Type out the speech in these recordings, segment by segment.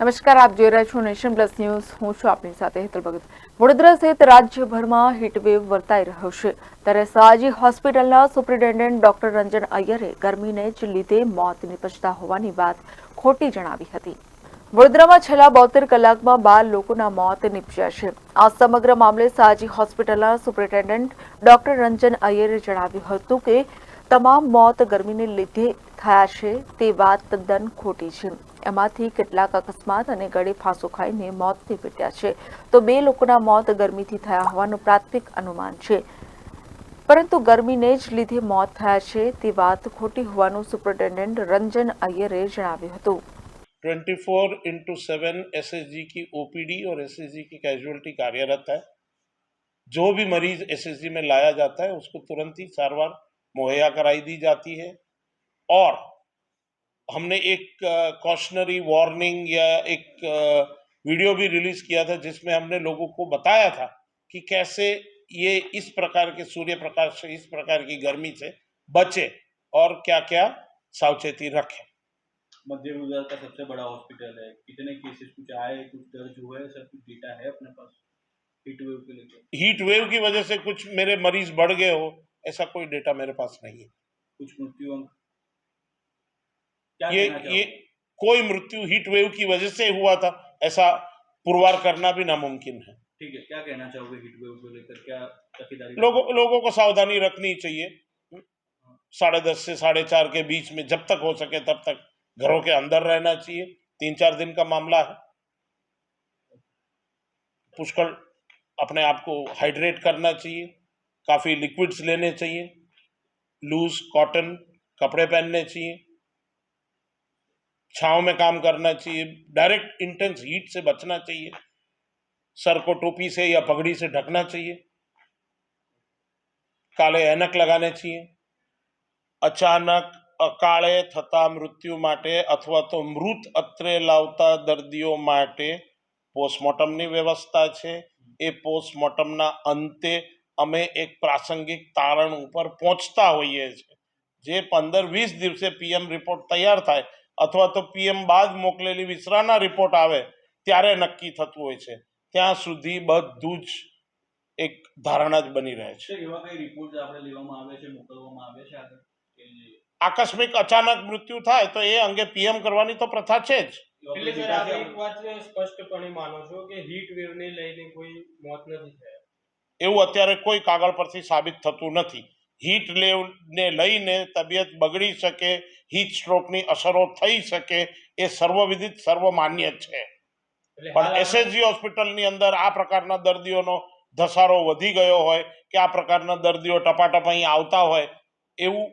નમસ્કાર, આપ જોઈ રહ્યા છો નેશન પ્લસ ન્યૂઝ. હું છું આપની સાથે હેતલ ભગત. વડોદરા સહિત રાજ્યભરમાં હીટવેવ વર્તાઈ રહ્યો છે. ત્યારે સયાજી હોસ્પિટલના સુપ્રિન્ટેન્ડન્ટ ડોક્ટર રંજન અય્યરે ગરમીને જ લીધે મોત નિપજતા હોવાની વાત ખોટી જણાવી હતી. વડોદરામાં છેલ્લા બોતેર કલાકમાં બાર લોકોના મોત નિપજ્યા છે. આ સમગ્ર મામલે સયાજી હોસ્પિટલના સુપ્રિન્ટેન્ડન્ટ ડોક્ટર રંજન અય્યરે જણાવ્યું હતું કે, તમામ મોત ગરમીને લીધે થયા છે તે વાત તદ્દન ખોટી છે. એમાંથી કેટલાક અકસ્માત અને ગળે ફાંસો ખાઈને મોત નીપજ્યા છે તો બે લોકોના મોત ગરમીથી થયા હોવાનું પ્રાથમિક અનુમાન છે પરંતુ ગરમીને જ લીધે મોત થયા છે તે વાત ખોટી હોવાનું સુપ્રિન્ટેન્ડન્ટ રંજન અય્યરે જણાવ્યું હતું 24 इंटू सेवन एस की ओपीडी और एस की कैजुअलिटी कार्यरत है जो भी मरीज एस में लाया जाता है उसको तुरंत ही सारवार मुहैया कराई दी जाती है और हमने एक कॉशनरी वार्निंग या एक वीडियो भी रिलीज़ किया था जिसमें हमने लोगों को बताया था कि कैसे ये इस प्रकार के सूर्य प्रकाश से इस प्रकार की गर्मी से बचे और क्या क्या सावचेती रखें। मध्य गुजरात का सबसे बड़ा हॉस्पिटल है। कितने केसेस कुछ आए कुछ दर्ज हुए सब कुछ डेटा है अपने पास हीट वेव के लेकर हीट वेव की वजह से कुछ मेरे मरीज़ बढ़ गए हो ऐसा कोई डेटा मेरे पास नहीं है। कुछ मृत्यु अंक ये ये कोई मृत्यु हीट वेव की वजह से हुआ था ऐसा पुरवार करना भी नामुमकिन है। ठीक है क्या कहना चाहोगे हीट वेव को लेकर? क्या लोगों लोगों को सावधानी रखनी चाहिए। साढ़े दस से साढ़े चार के बीच में जब तक हो सके तब तक घरों के अंदर रहना चाहिए। तीन चार दिन का मामला है। पुष्कर अपने आप को हाइड्रेट करना चाहिए। काफ़ी लिक्विड्स लेने चाहिए। लूज कॉटन कपड़े पहनने चाहिए। छांव में काम करना चाहिए डायरेक्ट इंटेंस हीट से बचना चाहिए सर को टोपी से या पगड़ी से ढकना चाहिए કાલે એનક લગાને છીએ અચાનક અકાળે થતા મૃત્યુ માટે અથવા તો મૃત અત્રે લાવતા દર્દીઓ માટે પોસ્ટમોર્ટમની વ્યવસ્થા છે એ પોસ્ટમોર્ટમના અંતે અમે એક પ્રાસંગિક તારણ ઉપર પહોંચતા હોઈએ છીએ જે પંદર વીસ દિવસે પીએમ રિપોર્ટ તૈયાર થાય અથવા તો પીએમ બાદ મોકલેલી વિસરાના રિપોર્ટ આવે ત્યારે નક્કી થતું હોય છે. ત્યાં સુધી બધું જ એક ધારણા જ બની રહે છે. તો એવા કઈ રિપોર્ટ આપણે લેવામાં આવે છે મોકલવામાં આવે છે આગળ? કે આકસ્મિક અચાનક મૃત્યુ થાય તો એ અંગે પીએમ કરવાની તો પ્રથા છે જ. એટલે સર આપ એક વાત સ્પષ્ટપણે માનો છો કે હીટ વેવ લઈને કોઈ મોત નથી થયા? એવું અત્યારે કોઈ કાગળ પરથી સાબિત થતું નથી. હીટ ને લઈને તબિયત બગડી શકે હીટ સ્ટ્રોકની અસરો થઈ શકે એ સર્વવિદિત સર્વમાન્ય છે. પણ એસએસજી હોસ્પિટલની અંદર આ પ્રકારના દર્દીઓનો ધસારો વધી ગયો હોય કે આ પ્રકારના દર્દીઓ ટપાટપ અહીં આવતા હોય એવું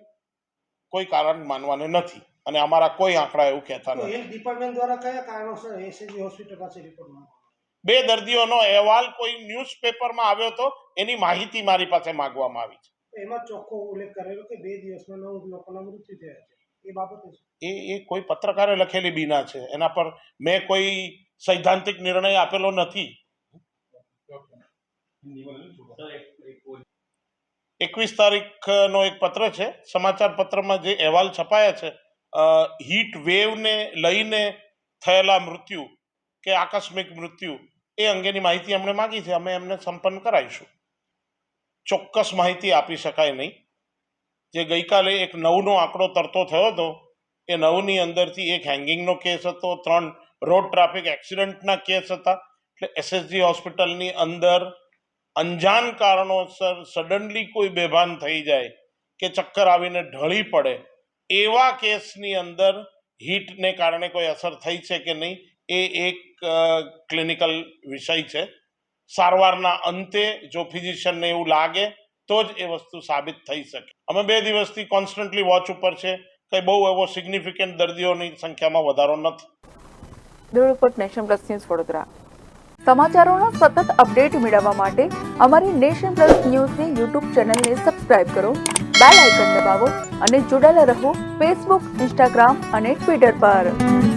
કોઈ કારણ માનવાને નથી. અને અમારા કોઈ આંકડા એવું કહેતા નથી. હેલ્થ ડિપાર્ટમેન્ટ દ્વારા કયા કારણોસર એસએસજી હોસ્પિટલ પાસે રિપોર્ટ બે દર્દીઓનો અહેવાલ કોઈ ન્યૂઝપેપરમાં આવ્યો હતો એની માહિતી મારી પાસે માગવામાં આવી છે. તો એમાં ચોખ્ખો ઉલ્લેખ કરેલો કે બે દિવસમાં નવ લોકોના મૃત્યુ થયા છે. એ બાબતે? એ એ કોઈ પત્રકારે લખેલી બીના છે. એના પર મેં કોઈ સૈદ્ધાંતિક નિર્ણય આપેલો નથી. એકવીસ તારીખનો એક પત્ર છે. સમાચાર પત્રમાં જે અહેવાલ છપાયા છે હીટ વેવને લઈને થયેલા મૃત્યુ કે આકસ્મિક મૃત્યુ એ અંગેની માહિતી અમને માંગી છે. અમે એમને સંપન્ન કરાવીશું. ચોક્કસ માહિતી આપી શકાય નહીં. જે ગઈકાલે એક નવનો આંકડો તરતો થયો હતો. એ નવની અંદરથી એક હેંગિંગનો કેસ હતો, ત્રણ રોડ ટ્રાફિક એક્સિડન્ટના કેસ હતા. એટલે એસએસજી હોસ્પિટલની અંદર અંજાન કારણોસર સડનલી કોઈ બેભાન થઈ જાય કે ચક્કર આવીને ઢળી પડે, એવા કેસની અંદર હીટને કારણે કોઈ અસર થઈ છે કે નહીં, એ એક ક્લિનિકલ વિષય છે. સારવારના અંતે જો ફિઝિશિયનને એવું લાગે, તો જ એ વસ્તુ સાબિત થઈ શકે. અમે બે દિવસથી કોન્સ્ટન્ટલી વોચ ઉપર છે, કંઈ બહુ એવો સિગ્નિફિકન્ટ દર્દીઓની સંખ્યામાં વધારો નથી. Nation Plus News Vadodara. સમાચારોના સતત અપડેટ મેળવવા માટે અમારી નેશન પ્લસ ન્યૂઝની યુટ્યુબ ચેનલને સબસ્ક્રાઇબ કરો, બેલ આઇકન દબાવો અને જોડાયેલા રહો ફેસબુક ઇન્સ્ટાગ્રામ અને ટ્વિટર પર.